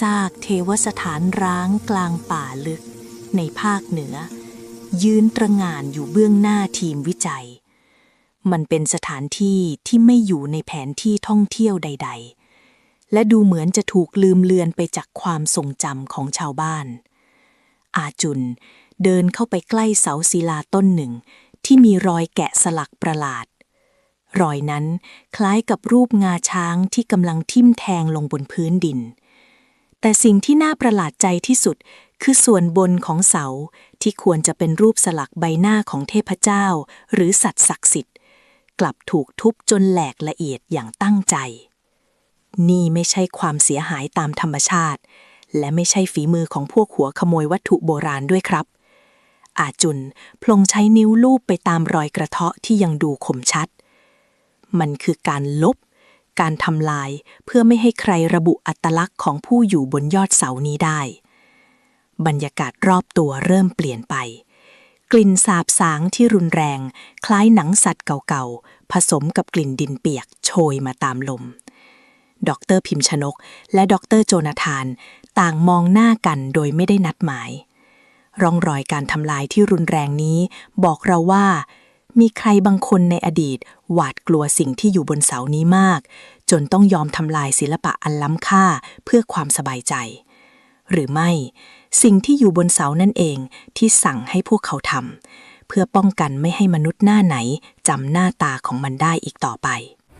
ซากเทวสถานร้างกลางป่าลึก ในภาคเหนือ ยืนตระงานอยู่เบื้องหน้าทีมวิจัย มันเป็นสถานที่ที่ไม่อยู่ในแผนที่ท่องเที่ยวใด ๆ และดูเหมือนจะถูกลืมเลือนไปจากความทรงจำของชาวบ้าน อาจุนเดินเข้าไปใกล้เสาศิลาต้นหนึ่ง ที่มีรอยแกะสลักประหลาดรอยนั้นคล้ายกับรูปงาช้างที่กำลังทิ่มแทงลงบนพื้นดิน แต่สิ่งที่น่าประหลาดใจที่สุดคือส่วนบนของเสาที่ควรจะเป็นรูปสลักใบหน้าของเทพเจ้า หรือสัตว์ศักดิ์สิทธิ์ กลับถูกทุบจนแหลกละเอียดอย่างตั้งใจ นี่ไม่ใช่ความเสียหายตามธรรมชาติ และไม่ใช่ฝีมือของพวกหัวขโมยวัตถุโบราณด้วยครับ อาจุนพลงใช้นิ้วลูบไปตามรอยกระเทาะที่ยังดูคมชัด มันคือการลบ การทำลาย เพื่อไม่ให้ใครระบุอัตลักษณ์ของผู้อยู่บนยอดเสานี้ได้ บรรยากาศรอบตัวเริ่มเปลี่ยนไป กลิ่นสาบสางที่รุนแรง คล้ายหนังสัตว์เก่าๆ ผสมกับกลิ่นดินเปียกโชยมาตามลม ดรพิมพ์ชนก และดรโจนาธาน ต่างมองหน้ากันโดยไม่ได้นัดหมาย ร่องรอยการทำลายที่รุนแรงนี้ บอกเราว่า มีใครบางคนในอดีต หวาดกลัวสิ่งที่อยู่บนเสานี้มาก จนต้องยอมทำลายศิลปะอันล้ำค่าเพื่อความสบายใจ หรือไม่ สิ่งที่อยู่บนเสานั่นเองที่สั่งให้พวกเขาทำเพื่อป้องกันไม่ให้มนุษย์หน้าไหนจำหน้าตาของมันได้อีกต่อไป